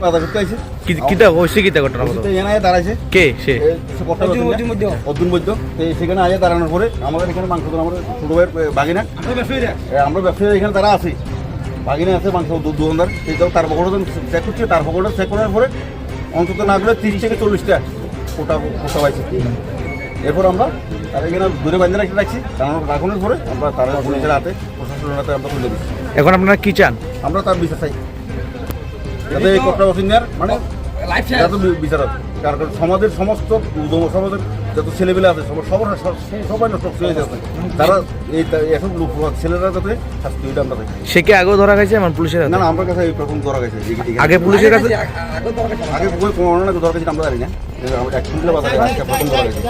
বাধা করতে আইছে কি- কিতা হয়েছে কিতা ঘটনা মতো এখানে আয় দাঁড়াইছে। কে? সে? অর্জুন বৈদ্য সেখানে আগে দাঁড়ানোর পরে আমাদের এখানে মাংস তো আমাদের ছোট ভাইয়ের এ, বাগিনা। আমরা ব্যবসায়ী এখানে তারা আছি। বাগিনা আছে মাংস দু দোকানদার সেই তার পকেটে চেক করছে। তার পকেটে চেক করার পরে অন্তত না করে তিরিশ থেকে চল্লিশটা কোটা কোটা পাইছে। এরপর আমরা তার এখানে দূরে বান্ধে রাখতে রাখছি। কারণ রাখনের পরে আমরা তারা পুলিশের হাতে প্রশাসনের হাতে আমরা তুলে দিচ্ছি। এখন আপনারা কি চান? আমরা তার বিচার চাই। যাতে এই কোটা অসিনিয়ার মানে যাতে বিচার হবে কারণ সমাজের সমস্ত সমাজের যত ছেলেবেলে আছে সবার সবার সব- সবাই নষ্ট হয়ে যাচ্ছে তারা এই এসব লোক ছেলেরা যাতে শাস্তি হইতে আমরা। সে কি আগেও ধরা গেছে আমার পুলিশের না না আমার কাছে এই প্রথম ধরা গেছে আগে পুলিশের কাছে আগে কোনো কোনো না ধরা গেছে আমরা জানি না আমরা আজকে প্রথম ধরা গেছে